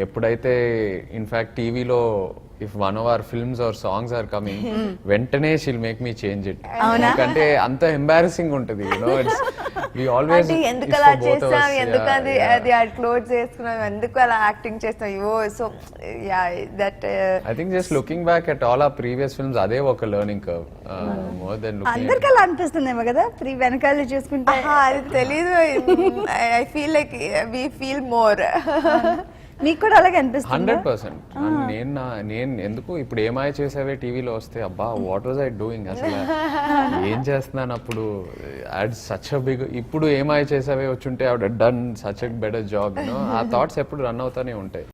ఎప్పుడైతే ఇన్ఫాక్ట్ టీవీలో if one of our films or songs are coming వెంటనే she'll make me change it ఎందుకంటే అంత ఎంబారసింగ్ ఉంటుంది యూనో ఇట్స్ వి ఆల్వేస్ ఎందుకు అలా చేస్తాం ఎందుకు అది అది ఆ క్లోత్స్ వేసుకున్నాం ఎందుకు అలా యాక్టింగ్ చేస్తాం అయ్యో so yeah that I think just looking back at all uh previous films అదే ఒక learning curve more than looking అందరికి అలా అనిపిస్తుందేమో కదా? ప్రీ వెనకాల చూసుకుంటే. అది తెలీదు. I feel like we feel more మీకు కూడా అలాగే అనిపిస్తుంది? Hundred percent. నేను నా- నేను ఎందుకు ఇప్పుడు ఏమాయ చేసావే టీవీలో వస్తే అబ్బా వాట్ వాజ్ ఐ డూయింగ్ అసలు ఏం చేస్తున్నాను అప్పుడు? యాడ్ సచ్ బిగ్ ఇప్పుడు ఏమాయ చేసావే వచ్చుంటే ఆవిడ డన్ సచ్ బెటర్ జాబ్ ఆ థాట్స్ ఎప్పుడు రన్ అవుతానే ఉంటాయి.